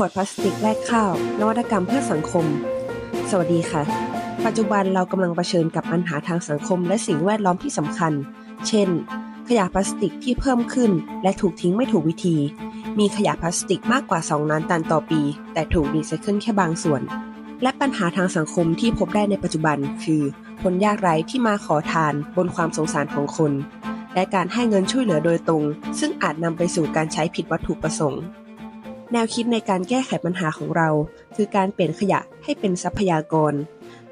ขวดพลาสติกแลกข้าว นวัตกรรมเพื่อสังคม สวัสดีค่ะ ปัจจุบันเรากำลังเผชิญกับปัญหาทางสังคมและสิ่งแวดล้อมที่สำคัญ เช่น ขยะพลาสติกที่เพิ่มขึ้น และถูกทิ้งไม่ถูกวิธี มีขยะพลาสติกมากกว่า 2 ล้านตันต่อปี แต่ถูกรีไซเคิลแค่บางส่วน และปัญหาทางสังคมที่พบได้ในปัจจุบัน คือคนยากไร้ที่มาขอทานบนความสงสารของคน และการให้เงินช่วยเหลือโดยตรง ซึ่งอาจนำไปสู่การใช้ผิดวัตถุประสงค์ แนวคิดในการแก้ไขปัญหาของเรา คือการเปลี่ยนขยะให้เป็นทรัพยากร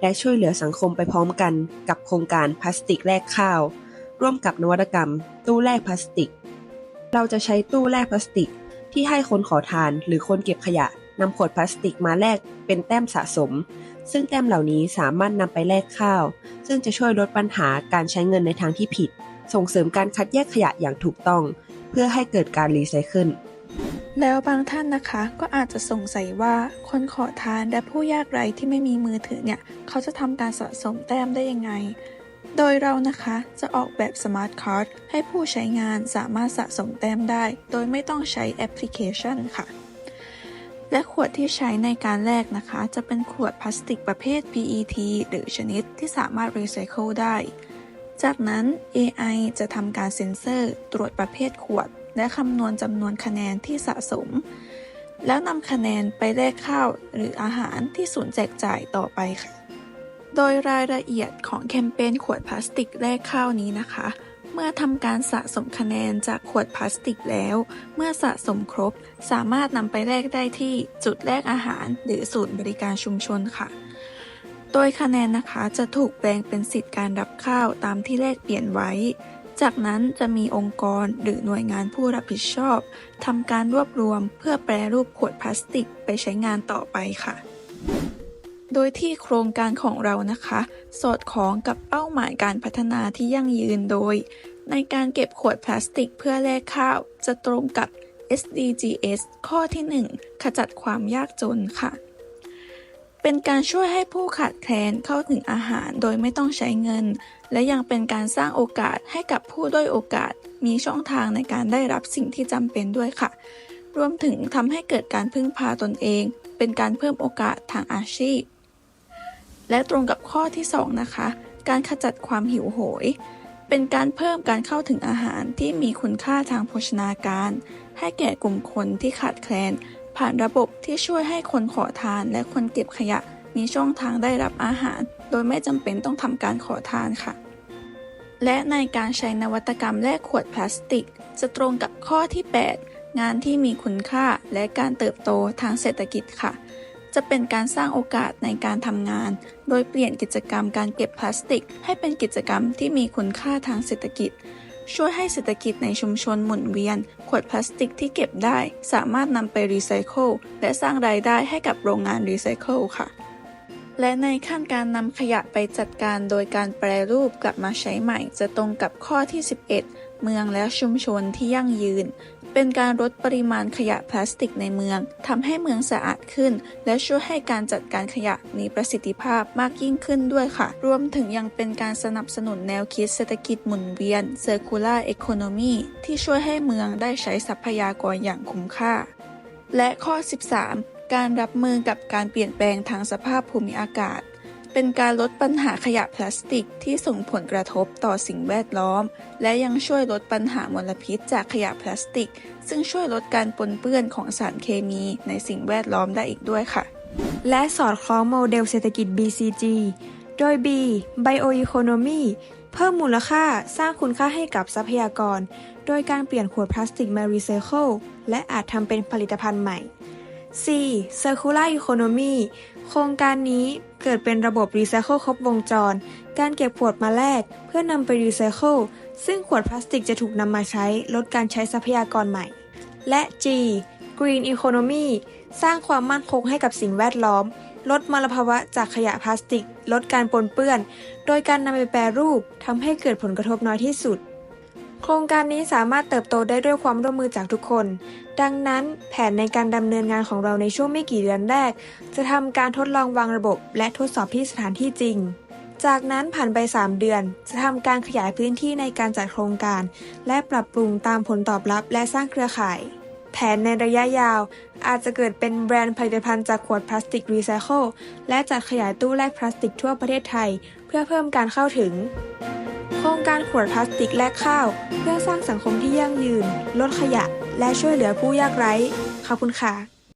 และช่วยเหลือสังคมไปพร้อมกันกับโครงการพลาสติกแลกข้าว ร่วมกับนวัตกรรม ตู้แลกพลาสติก เราจะใช้ตู้แลกพลาสติก ที่ให้คนขอทานหรือคนเก็บขยะนำขวดพลาสติกมาแลกเป็นแต้มสะสม ซึ่งแต้มเหล่านี้สามารถนำไปแลกข้าว ซึ่งจะช่วยลดปัญหาการใช้เงินในทางที่ผิด ส่งเสริมการคัดแยกขยะอย่างถูกต้อง เพื่อให้เกิดการรีไซเคิล แล้วบางท่านนะคะก็อาจจะสงสัยว่าคนขอทานและผู้ยากไร้ที่ไม่มีมือถือเนี่ย เขาจะทำการสะสมแต้มได้ยังไง โดยเรานะคะจะออกแบบสมาร์ทคาร์ดให้ผู้ใช้งานสามารถสะสมแต้มได้ โดยไม่ต้องใช้แอปพลิเคชันค่ะ และขวดที่ใช้ในการแลกนะคะ จะเป็นขวดพลาสติกประเภท PET หรือชนิดที่สามารถรีไซเคิลได้ จากนั้น AI จะทำการเซ็นเซอร์ตรวจประเภทขวด และคำนวณจำนวนคะแนนที่สะสม แล้วนำคะแนนไปแลกข้าวหรืออาหารที่ศูนย์แจกจ่ายต่อไปค่ะ โดยรายละเอียดของแคมเปญขวดพลาสติกแลกข้าวนี้นะคะ เมื่อทำการสะสมคะแนนจากขวดพลาสติกแล้ว เมื่อสะสมครบ สามารถนำไปแลกได้ที่จุดแลกอาหาร หรือศูนย์บริการชุมชนค่ะโดยคะแนนนะคะจะถูกแปลงเป็นสิทธิ์การรับข้าวตามที่แลกเปลี่ยนไว้ จากนั้นจะมีองค์กรหรือหน่วยงานผู้รับผิดชอบทำการรวบรวมเพื่อแปรรูปขวดพลาสติกไปใช้งานต่อไปค่ะ โดยที่โครงการของเรานะคะ สอดคล้องกับเป้าหมายการพัฒนาที่ยั่งยืนโดย ในการเก็บขวดพลาสติกเพื่อแลกข้าวจะตรงกับ SDGs ข้อที่ 1 ขจัดความยากจนค่ะ เป็นการช่วยให้ผู้ขาดแคลนเข้าถึงอาหารโดยไม่ต้องใช้เงิน และยังเป็นการสร้างโอกาสให้กับผู้ด้อยโอกาส มีช่องทางในการได้รับสิ่งที่จำเป็นด้วยค่ะ รวมถึงทำให้เกิดการพึ่งพาตนเอง เป็นการเพิ่มโอกาสทางอาชีพ และตรงกับข้อที่ 2 นะคะ การขจัดความหิวโหย เป็นการเพิ่มการเข้าถึงอาหารที่มีคุณค่าทางโภชนาการ ให้แก่กลุ่มคนที่ขาดแคลน ผ่านระบบที่ช่วยให้คนขอทานและคนเก็บขยะมีช่องทางได้รับอาหาร โดยไม่จำเป็นต้องทำการขอทานค่ะ และในการใช้นวัตกรรมแลกขวดพลาสติก จะตรงกับข้อที่ 8 งานที่มีคุณค่าและการเติบโตทางเศรษฐกิจค่ะ จะเป็นการสร้างโอกาสในการทำงาน โดยเปลี่ยนกิจกรรมการเก็บพลาสติก ให้เป็นกิจกรรมที่มีคุณค่าทางเศรษฐกิจ ช่วยให้เศรษฐกิจในชุมชนหมุนเวียน ขวดพลาสติกที่เก็บได้ สามารถนำไปรีไซเคิลและสร้างรายได้ให้กับโรงงานรีไซเคิลค่ะ และในขั้นการนำขยะไปจัดการโดยการแปรรูปกลับมาใช้ใหม่ จะตรงกับข้อที่ 11 เมืองและชุมชนที่ยั่งยืน เป็นการลดปริมาณขยะพลาสติกในเมืองทำให้เมืองสะอาดขึ้น และช่วยให้การจัดการขยะมีประสิทธิภาพมากยิ่งขึ้นด้วยค่ะ รวมถึงยังเป็นการสนับสนุนแนวคิดเศรษฐกิจหมุนเวียน Circular Economy ที่ช่วยให้เมืองได้ใช้ทรัพยากรอย่างคุ้มค่าและข้อ 13 การรับมือกับการเปลี่ยนแปลงทางสภาพภูมิอากาศ เป็นการลดปัญหาขยะพลาสติกที่ส่งผลกระทบต่อสิ่งแวดล้อม และยังช่วยลดปัญหามลพิษจากขยะพลาสติก ซึ่งช่วยลดการปนเปื้อนของสารเคมีในสิ่งแวดล้อมได้อีกด้วยค่ะ และสอดคล้องโมเดลเศรษฐกิจ BCG โดย B Bioeconomy เพิ่มมูลค่าสร้างคุณค่าให้กับทรัพยากร โดยการเปลี่ยนขวดพลาสติกมารีไซเคิลและอาจทำเป็นผลิตภัณฑ์ใหม่ C Circular Economy โครงการนี้เกิดเป็นระบบรีไซเคิลครบวงจร การเก็บขวดมาแลกเพื่อนำไปรีไซเคิลซึ่งขวดพลาสติกจะถูกนำมาใช้ ลดการใช้ทรัพยากรใหม่ และ G Green Economy สร้างความมั่นคงให้กับสิ่งแวดล้อม ลดมลภาวะจากขยะพลาสติก ลดการปนเปื้อน โดยการนำไปแปรรูปทำให้เกิดผลกระทบน้อยที่สุด โครงการนี้สามารถเติบโตได้ด้วยความร่วมมือจากทุกคน ดังนั้นแผนในการดำเนินงานของเราในช่วงไม่กี่เดือนแรก จะทำการทดลองวางระบบ และทดสอบที่สถานที่จริง จากนั้นผ่านไป 3 เดือน จะทำการขยายพื้นที่ในการจัดโครงการ และปรับปรุงตามผลตอบรับและสร้างเครือข่าย แผนในระยะยาว อาจจะเกิดเป็นแบรนด์ผลิตภัณฑ์จากขวดพลาสติกรีไซเคิลและจัดขยายตู้แลกพลาสติกทั่วประเทศไทย เพื่อเพิ่มการเข้าถึง ครงการขวดพลาสติกแลกข้าว เพื่อสร้างสังคมที่ยั่งยืน ลดขยะ และช่วยเหลือผู้ยากไร้ ขอบคุณค่ะ